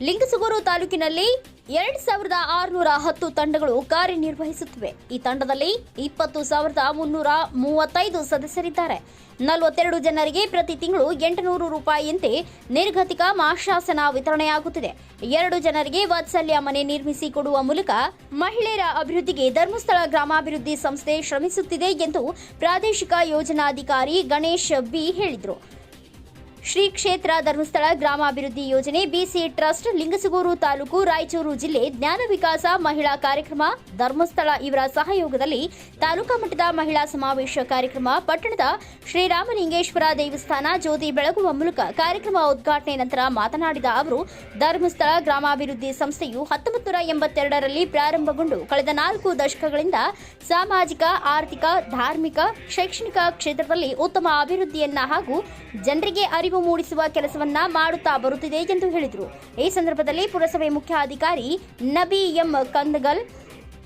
ಲಿಂಗಸಗೂರು ತಾಲೂಕಿನಲ್ಲಿ ಎರಡ್ ಸಾವಿರದ ಆರುನೂರ ಹತ್ತು ತಂಡಗಳು ಕಾರ್ಯನಿರ್ವಹಿಸುತ್ತಿವೆ. ಈ ತಂಡದಲ್ಲಿ ಇಪ್ಪತ್ತು ಸಾವಿರದ ಮುನ್ನೂರ ಮೂವತ್ತೈದು ಸದಸ್ಯರಿದ್ದಾರೆ. ನಲವತ್ತೆರಡು ಜನರಿಗೆ ಪ್ರತಿ ತಿಂಗಳು ಎಂಟುನೂರು ರೂಪಾಯಿಯಂತೆ ನಿರ್ಗತಿಕ ಮಾಶಾಸನ ವಿತರಣೆಯಾಗುತ್ತಿದೆ. ಎರಡು ಜನರಿಗೆ ವಾತ್ಸಲ್ಯ ಮನೆ ನಿರ್ಮಿಸಿ ಕೊಡುವ ಮೂಲಕ ಮಹಿಳೆಯರ ಅಭಿವೃದ್ಧಿಗೆ ಧರ್ಮಸ್ಥಳ ಗ್ರಾಮಾಭಿವೃದ್ಧಿ ಸಂಸ್ಥೆ ಶ್ರಮಿಸುತ್ತಿದೆ ಎಂದು ಪ್ರಾದೇಶಿಕ ಯೋಜನಾಧಿಕಾರಿ ಗಣೇಶ್ ಬಿ ಹೇಳಿದರು. ಶ್ರೀ ಕ್ಷೇತ್ರ ಧರ್ಮಸ್ಥಳ ಗ್ರಾಮಾಭಿವೃದ್ಧಿ ಯೋಜನೆ ಬಿಸಿ ಟ್ರಸ್ಟ್ ಲಿಂಗಸಗೂರು ತಾಲೂಕು ರಾಯಚೂರು ಜಿಲ್ಲೆ ಜ್ಞಾನ ವಿಕಾಸ ಮಹಿಳಾ ಕಾರ್ಯಕ್ರಮ ಧರ್ಮಸ್ಥಳ ಇವರ ಸಹಯೋಗದಲ್ಲಿ ತಾಲೂಕಾ ಮಟ್ಟದ ಮಹಿಳಾ ಸಮಾವೇಶ ಕಾರ್ಯಕ್ರಮ ಪಟ್ಟಣದ ಶ್ರೀರಾಮಲಿಂಗೇಶ್ವರ ದೇವಸ್ಥಾನ ಜ್ಯೋತಿ ಬೆಳಗುವ ಮೂಲಕ ಕಾರ್ಯಕ್ರಮ ಉದ್ಘಾಟನೆ ನಂತರ ಮಾತನಾಡಿದ ಅವರು, ಧರ್ಮಸ್ಥಳ ಗ್ರಾಮಾಭಿವೃದ್ಧಿ ಸಂಸ್ಥೆಯು ಹತ್ತೊಂಬತ್ತು ನೂರ ಎಂಬತ್ತೆರಡರಲ್ಲಿ ಪ್ರಾರಂಭಗೊಂಡು ಕಳೆದ ನಾಲ್ಕು ದಶಕಗಳಿಂದ ಸಾಮಾಜಿಕ, ಆರ್ಥಿಕ, ಧಾರ್ಮಿಕ, ಶೈಕ್ಷಣಿಕ ಕ್ಷೇತ್ರದಲ್ಲಿ ಉತ್ತಮ ಅಭಿವೃದ್ಧಿಯನ್ನ ಹಾಗೂ ಜನರಿಗೆ ಅರಿವು ಮೂಡಿಸುವ ಕೆಲಸವನ್ನ ಮಾಡುತ್ತಾ ಬರುತ್ತಿದೆ ಎಂದು ಹೇಳಿದರು. ಈ ಸಂದರ್ಭದಲ್ಲಿ ಪುರಸಭೆ ಮುಖ್ಯಾಧಿಕಾರಿ ನಬಿ ಎಂ ಕಂದಗಲ್,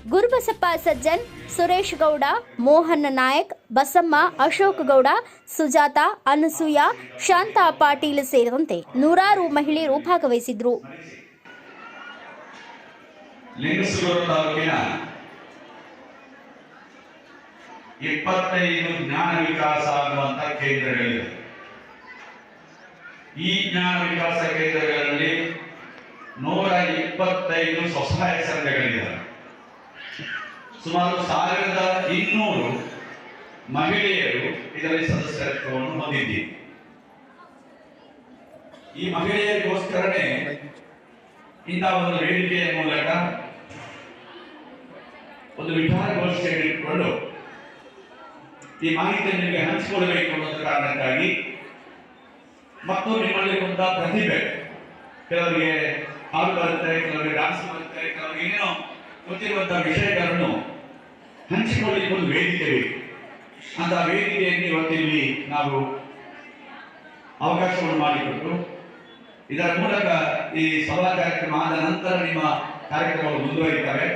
ಗುರುಬಸಪ್ಪ ಸಜ್ಜನ್, ಸುರೇಶ್ ಗೌಡ, ಮೋಹನ್ ನಾಯಕ್, ಬಸಮ್ಮ ಅಶೋಕ್ ಗೌಡ, ಸುಜಾತ, ಅನಸೂಯ, ಶಾಂತಾ ಪಾಟೀಲ್ ಸೇರಿದಂತೆ ನೂರಾರು ಮಹಿಳೆಯರು ಭಾಗವಹಿಸಿದ್ರು ಇಪ್ಪತ್ತೈದು ಜ್ಞಾನ ವಿಕಾಸ ಆಗುವಂತ ಕೇಂದ್ರಗಳಿವೆ. ಈ ಜ್ಞಾನ ವಿಕಾಸ ಕೇಂದ್ರಗಳಲ್ಲಿ ನೂರ ಇಪ್ಪತ್ತೈದು ಸ್ವಸಹಾಯ ಸಂಘಗಳಿವೆ ಸುಮಾರು ಸಾವಿರದ ಇನ್ನೂರು ಮಹಿಳೆಯರು ಇದರಲ್ಲಿ ಸದಸ್ಯತ್ವವನ್ನು ಹೊಂದಿದ್ದೀವಿ. ಈ ಮಹಿಳೆಯರಿಗೋಸ್ಕರನೇ ಇಂತಹ ಒಂದು ವೇದಿಕೆಯ ಮೂಲಕ ಒಂದು ವಿಚಾರಗೋಷ್ಠಿಯನ್ನು ಇಟ್ಟುಕೊಂಡು ಈ ಮಾಹಿತಿಯನ್ನು ನಿಮಗೆ ಹಂಚಿಕೊಳ್ಳಬೇಕು ಅನ್ನೋದ ಕಾರಣಕ್ಕಾಗಿ ಮತ್ತು ನಿಮ್ಮಲ್ಲಿರುವಂತ ಪ್ರತಿಭೆ. ಕೆಲವರಿಗೆ ಹಾಡು ಬರುತ್ತೆ, ಕೆಲವರಿಗೆ ಡಾನ್ಸ್ ಬರುತ್ತೆ ಕೆಲವರಿಗೆ ಏನೋ ಗೊತ್ತಿರುವಂತಹ ವಿಷಯಗಳನ್ನು ಹಂಚಿಕೊಳ್ಳಿಕ್ಕೆ ಒಂದು ವೇದಿಕೆ ಅಂತ ವೇದಿಕೆಯನ್ನು ಇವತ್ತಿಲ್ಲಿ ನಾವು ಅವಕಾಶವನ್ನು ಮಾಡಿಕೊಟ್ಟು, ಇದರ ಮೂಲಕ ಈ ಸಭಾ ಕಾರ್ಯಕ್ರಮ ಆದ ನಂತರ ನಿಮ್ಮ ಕಾರ್ಯಕ್ರಮಗಳು ಮುಂದುವರಿತವೆ.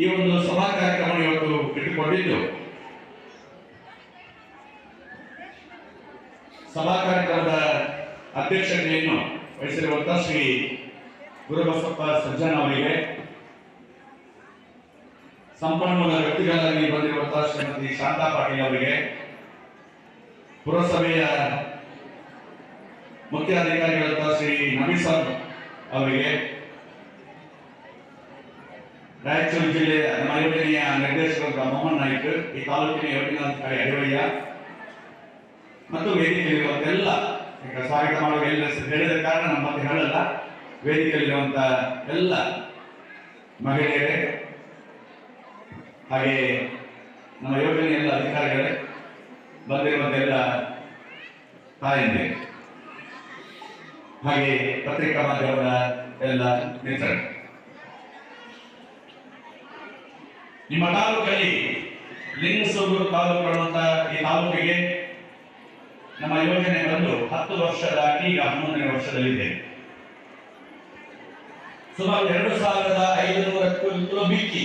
ಈ ಒಂದು ಸಭಾ ಕಾರ್ಯಕ್ರಮ ಇವತ್ತು ಇಟ್ಟುಕೊಂಡಿದ್ದು ಸಭಾ ಕಾರ್ಯಕ್ರಮದ ಅಧ್ಯಕ್ಷತೆಯನ್ನು ವಹಿಸಿರುವಂತಹ ಶ್ರೀ ಗುರುಬಸಪ್ಪ ಸಜ್ಜನ ಅವರಿಗೆ, ಸಂಪನ್ಮೂಲ ವ್ಯಕ್ತಿಗಳಾಗಿ ಬಂದಿರುವಂತಹ ಶ್ರೀಮತಿ ಶಾಂತಾ ಪಾಟೀಲ್ ಅವರಿಗೆ, ಪುರಸಭೆಯ ಮುಖ್ಯ ಅಧಿಕಾರಿಗಳಂತಹ ಶ್ರೀ ನಬೀಸರ್ ಅವರಿಗೆ, ರಾಯಚೂರು ಜಿಲ್ಲೆಯ ನಮ್ಮ ಯೋಜನೆಯ ನಿರ್ದೇಶಕರಾದ ಮೋಹನ್ ನಾಯ್ಕ್ ಈ ತಾಲೂಕಿನ ಯೋಜನಾಧಿಕಾರಿ ಮತ್ತು ವೇದಿಕೆಯಲ್ಲಿರುವಂತೆಲ್ಲ ಈಗ ಸ್ವಾಗತ ಮಾಡುವ ಎಲ್ಲ ಹೇಳಿದ ಕಾರಣ ನಮ್ಮ ಮತ್ತೆ ಹೇಳಲ್ಲ. ವೇದಿಕೆಯಲ್ಲಿರುವಂತ ಎಲ್ಲ ಮಹಿಳೆಯರೇ ಹಾಗೆ ನಮ್ಮ ಯೋಜನೆ ಎಲ್ಲ ಅಧಿಕಾರಿಗಳೇ ಬಂದಿರುವಂತ ಎಲ್ಲ ತಾಯಂದಿರು. ಹಾಗೆ ಪತ್ರಿಕಾ ಮಾಧ್ಯಮದ ಎಲ್ಲ ಮಿತ್ರರು ನಿಮ್ಮ ತಾಲೂಕಲ್ಲಿ ಲಿಂಗಸೂರು ತಾಲೂಕು ಈ ತಾಲೂಕಿಗೆ ನಮ್ಮ ಯೋಜನೆ ಬಂದು ಹತ್ತು ವರ್ಷ ದಾಟಿ ಈಗ ಹನ್ನೊಂದನೇ ವರ್ಷದಲ್ಲಿದೆ. ಸುಮಾರು ಎರಡು ಸಾವಿರದ ಐದುನೂರಕ್ಕೂ ಬಿಕ್ಕಿ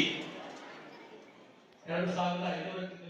ಎರಡು ಸಾವಿರದ ಐನೂರಕ್ಕಿಂತ